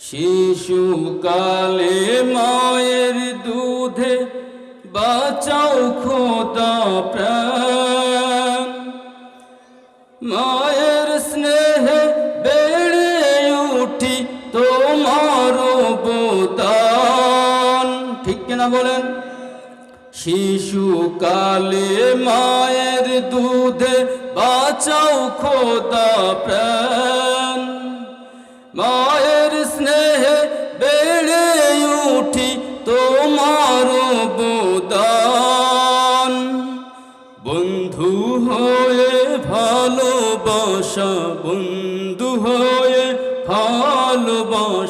শিশুকালে মায়ের দুধে বাঁচাও খোদা প্রাণ। মায়ের স্নেহে বেড়ে উঠি তোমার বোদান ঠিক কিনা বলেন? শিশুকালে মায়ের দুধে বাঁচাও খোদা প্রাণ। মায়ের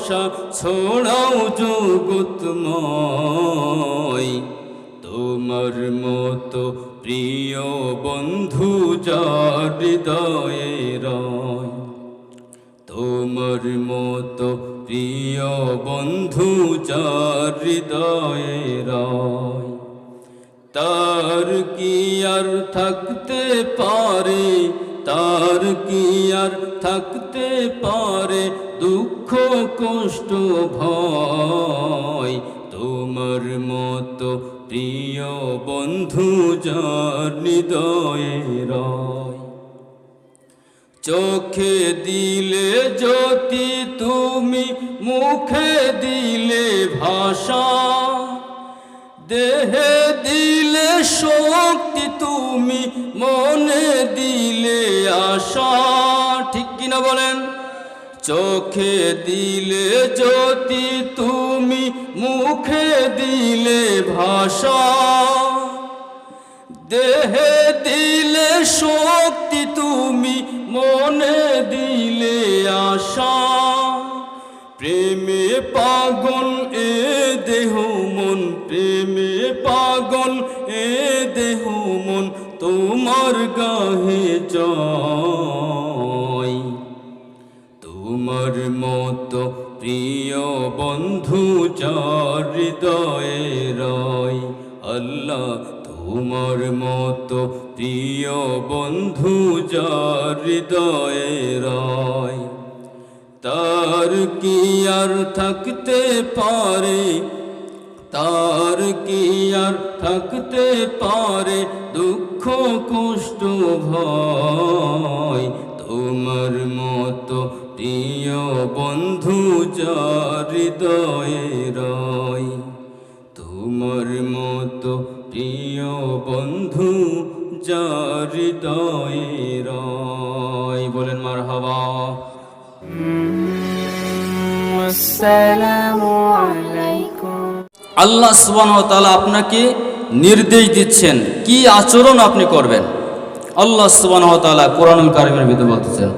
ভালোবাসা ছড়াও জগৎময় তোমার মতো প্রিয় বন্ধু যার তোমার মতো প্রিয় বন্ধু যার তার কি আর থাকতে পারে? তার কি আর থাকতে পারে দুঃখ, কষ্ট, ভয়? তোমার মতো প্রিয় বন্ধু যার রয়? চোখে দিলে জ্যোতি, তুমি মুখে দিলে ভাষা। দেহে দিলে শক্তি তুমি, মনে দিলে আশা। ঠিক কিনা বলেন? চোখে দিলে জ্যোতি তুমি, মুখে দিলে ভাষা। দেহে দিলে শক্তি তুমি, মনে দিলে আশা। প্রেমে পাগল এ দেহ প্রেমে পাগল এ দেহ মন তোমার গাহে জয়। তোমার মতো প্রিয় বন্ধু যার হৃদয়ে রয়, আল্লাহ তোমার মতো প্রিয় বন্ধু যার হৃদয়ে রয়। তার কি আর থাকতে পারে তার কি আর থাকতে পারে দুঃখ কষ্ট ভয় তোমার মতো প্রিয় বন্ধু যার হৃদয়ে রয় তোমার মতো প্রিয় বন্ধু যার হৃদয়ে রয় বলেন মার হাওয়া السلام عليكم আল্লাহ ওয়া আপনাকে নির্দেশ দিচ্ছেন, কি আচরণ আপনি করবেন? আল্লাহ তাআলা কোরআনুল কারীমের ভিতরে বলতেছেন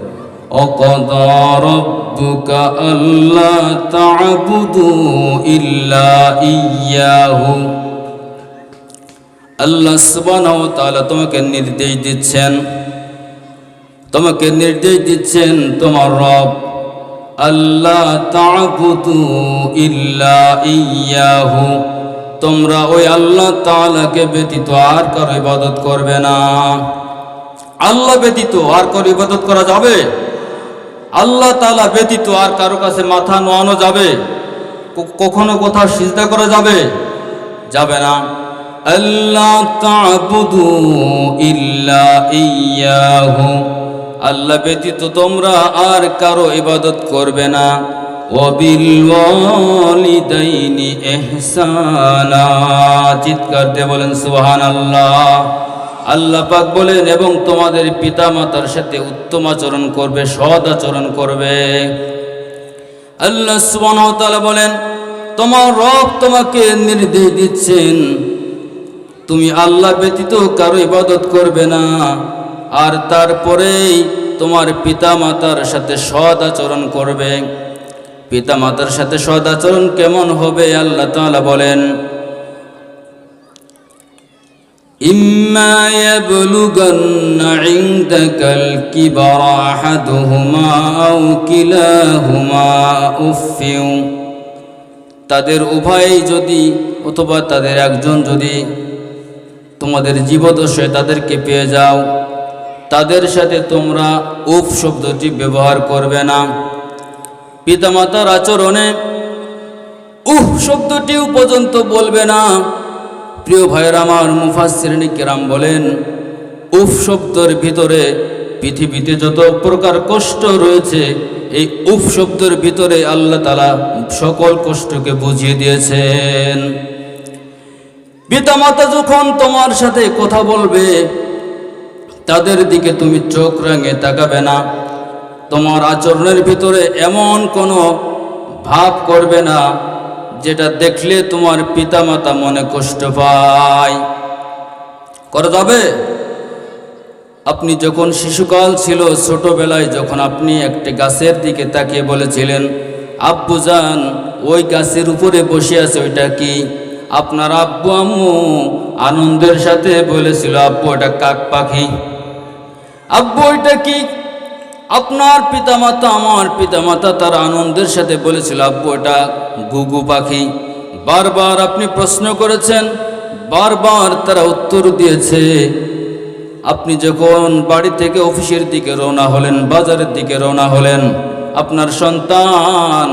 রব্বুকা আল্লা তা'বুদু ইল্লা ইয়্যাহু আল্লাহ সুবহানাহু তাআলা তোমাকে নির্দেশ দিচ্ছেন, তোমাকে নির্দেশ দিচ্ছেন তোমার রব। আল্লাহ তা'বুদু ইল্লা ইয়্যাহু তোমরা ওই আল্লাহ তাআলাকে ব্যতীত আর কারও ইবাদত করবে না। আল্লাহ ব্যতীত আর কারও ইবাদত করা যাবে? আল্লাহ তাআলা ব্যতীত আর কারও কাছে মাথা নোয়ানো যাবে? কখনো কোথাও সিজদা করা যাবে? যাবে না। আল্লাহ তা'বুদু ইল্লা ইয়্যাহু আল্লাহ ব্যতীত তোমরা আর কারও ইবাদত করবে না। ওয়ালিদাইনি ইহসানা। চিৎকার দিয়ে বলেন, সুবহানাল্লাহ। আল্লাহ পাক বলেন, এবং তোমাদের পিতা মাতার সাথে উত্তম আচরণ করবে, সৎ আচরণ করবে। আল্লাহ ওয়া বলেন, তোমার রব তোমাকে নির্দেশ দিচ্ছেন। তুমি আল্লাহ ব্যতীত কারও ইবাদত করবে না। আর তারপরেই তোমার পিতা মাতার সাথে সৎ আচরণ করবে পিতা মাতার সাথে সৎ আচরণ কেমন হবে আল্লাহ তাআলা বলেন إما يبلغن عندك الكبر أحدهما أو كلاهما أف তাদের উভয় যদি অথবা তাদের একজন যদি তোমাদের জীবদশায় তাদেরকে পেয়ে যাও তাদের সাথে তোমরা উপ শব্দটি ব্যবহার করবে না। পিতামাতার আচরণে উহ শব্দটিও পর্যন্ত বলবে না। প্রিয় ভাইয়ের, আমার মুফাসিরনি কেরাম বলেন, উফ শব্দের ভিতরে পৃথিবীতে যত প্রকার কষ্ট রয়েছে, এই উফ শব্দের ভিতরে আল্লাহ তালা সকল কষ্টকে বুঝিয়ে দিয়েছেন। পিতামাতা যখন তোমার সাথে কথা বলবে তাদের দিকে তুমি চোখ রাঙে তাকাবে না। তোমার আচরণের ভিতরে এমন কোনো ভাব করবে না, যেটা দেখলে তোমার পিতামাতা মনে কষ্ট পায়। করা যাবে? আপনি যখন শিশুকাল ছিল, ছোটবেলায় যখন আপনি একটি গাছের দিকে তাকিয়ে বলেছিলেন, আব্বু যান ওই গাছের উপরে বসে আছে ওইটা কি? আপনার আব্বু আম্মু আনন্দের সাথে বলেছিল, আব্বু এটা কাক পাখি। আব্বু, এটা কি? আপনার পিতামাতা, আমার পিতামাতা, তার আনন্দের সাথে বলেছিল, আব্বু, এটা গুগু পাখি। বারবার আপনি প্রশ্ন করেছেন, বারবার তারা উত্তর দিয়েছে। আপনি যখন বাড়ি থেকে অফিসের দিকে রওনা হলেন, বাজারের দিকে রওনা হলেন, আপনার সন্তান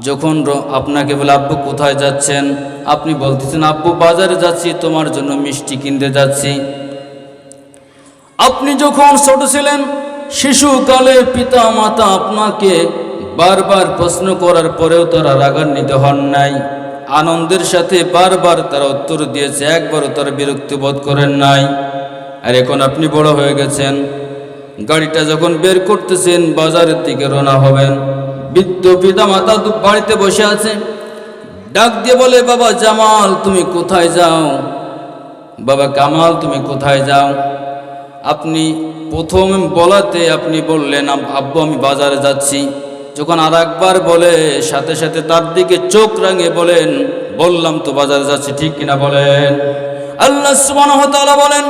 যখন আপনাকে বলে, আব্বু, কোথায় যাচ্ছেন? আপনি বলতেছেন, আব্বু, বাজারে যাচ্ছি, তোমার জন্য মিষ্টি কিনতে যাচ্ছি। আপনি যখন ছোট ছিলেন, শিশুকালে পিতা মাতা আপনাকে বারবার প্রশ্ন করার পরেও তারা রাগান্বিত হন নাই। আনন্দের সাথে বারবার তারা উত্তর দিয়েছে, একবারও তারা বিরক্তি বোধ করেন নাই। আর এখন আপনি বড় হয়ে গেছেন। গাড়িটা যখন বের করতেছেন, বাজারের দিকে রওনা হবেন। বৃদ্ধ পিতা মাতা বাড়িতে বসে আছে। ডাক দিয়ে বলে, বাবা, জামাল, তুমি কোথায় যাও? বাবা, কামাল, তুমি কোথায় যাও? আপনি প্রথম বলাতে আপনি বললেন "আব- আব্বু আমি বাজারে যাচ্ছি। যখন আর একবার বলে, সাথে সাথে তার দিকে চোখ রাঙে বলেন, বললাম তো বাজারে যাচ্ছি, ঠিক কিনা বলেন? আল্লাহ সুবহানাহু ওয়া তাআলা বলেন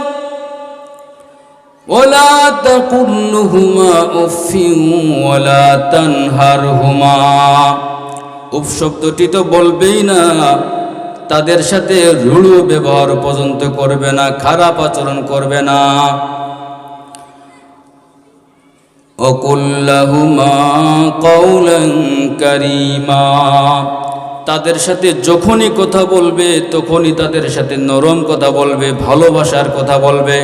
ওলা তাকুল্লুহুমা উফিন ওয়ালা তানহারহুমা। উফ, শব্দটি তো বলবেই না। তাদের সাথে রুড়ু ব্যবহার পর্যন্ত করবে না, খারাপ আচরণ করবে না। অকুল্লাহুমা কৌলং তাদের সাথে যখনই কথা বলবে, তখনই তাদের সাথে নরম কথা বলবে, ভালোবাসার কথা বলবে,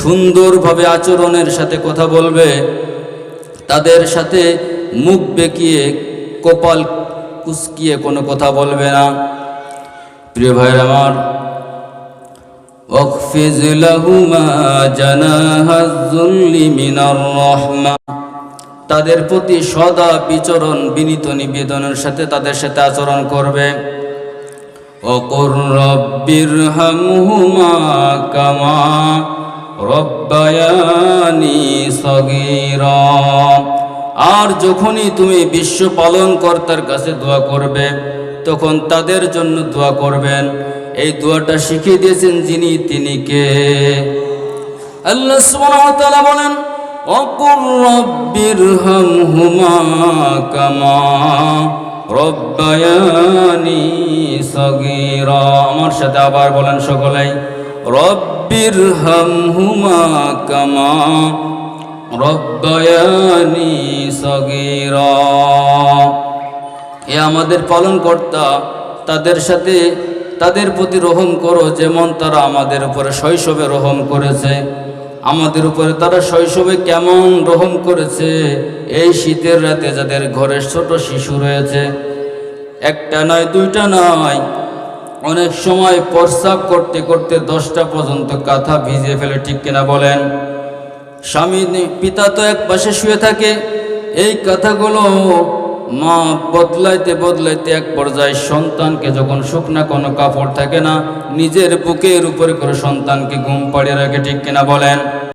সুন্দরভাবে আচরণের সাথে কথা বলবে। তাদের সাথে মুখ বেঁকিয়ে, কপাল কুচকিয়ে কোনো কথা বলবে না। প্রিয় ভাইয়ের আমার واخفض لهما جناح الذل من الرحمة তাদের প্রতি সদা বিচরণ বিনীত নিবেদনের সাথে তাদের সাথে আচরণ করবে অকুর রব্বির হামহুমা কামা রব্বায়ানি সগীরা আর যখনই তুমি বিশ্ব পালন কর্তার কাছে দোয়া করবে তখন তাদের জন্য দোয়া করবেন। এই দোয়াটা শিখিয়ে দিয়েছেন যিনি, তিনি কে? আল্লাহ সুবহানাহু ওয়া তাআলা বলেন, অকুর রব্বির হামহুমা কামা রব্বায়ানি সগীরা। আমার সাথে আবার বলেন সকলেই রব্বির হামহুমা কামা রব্বায়ানি সগীরা। এ আমাদের পালন কর্তা তাদের সাথে তাদের প্রতি রহম করো যেমন তারা আমাদের উপরে শৈশবে রহম করেছে। আমাদের উপরে তারা শৈশবে কেমন রহম করেছে? এই শীতের রাতে যাদের ঘরে ছোট শিশু রয়েছে, একটা নয়, দুইটা নয়, অনেক সময় প্রস্রাব করতে করতে দশটা পর্যন্ত কাঁথা ভিজে ফেলে, ঠিক কিনা বলেন? স্বামী, পিতা তো এক পাশে শুয়ে থাকে, এই কথাগুলো মা বদলাইতে বদলাইতে এক পর্যায়ে সন্তানকে যখন শুকনা কোনো কাপড় থাকে না, নিজের বুকের উপরে করে সন্তানকে ঘুম পাড়িয়ে রাখে, ঠিক কিনা বলেন?